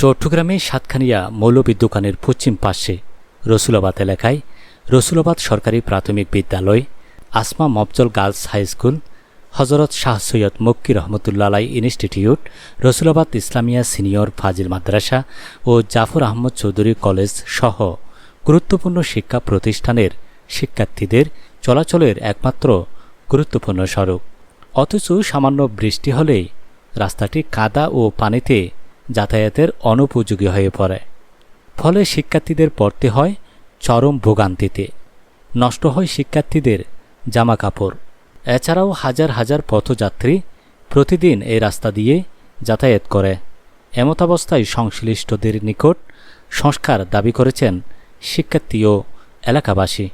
চট্টগ্রামে সাতখানিয়া মৌলবী দোকানের পশ্চিম পাশে রসুলাবাদ এলাকায় রসুলাবাদ সরকারি প্রাথমিক বিদ্যালয়, Asma Mofazzal girls high school, Hazrat Shah Syed Makki Rahmatullah institute, Rasulabad Islamia senior Fazil madrasa ও জাফর আহমদ চৌধুরী কলেজ সহ গুরুত্বপূর্ণ শিক্ষা প্রতিষ্ঠানের শিক্ষার্থীদের চলাচলের একমাত্র গুরুত্বপূর্ণ সড়ক। অথচ সামান্য বৃষ্টি হলেই রাস্তাটি কাদা ও পানিতে যাতায়াতের অনুপযোগী হয়ে পড়ে। ফলে শিক্ষার্থীদের পড়তে হয় চরম ভোগান্তিতে। নষ্ট হয় শিক্ষার্থীদের জামা কাপড় এছাড়াও হাজার হাজার পথযাত্রী প্রতিদিন এই রাস্তা দিয়ে যাতায়াত করে। এমতাবস্থায় সংশ্লিষ্টদের নিকট সংস্কার দাবি করেছেন শিক্ষার্থী ও এলাকাবাসী।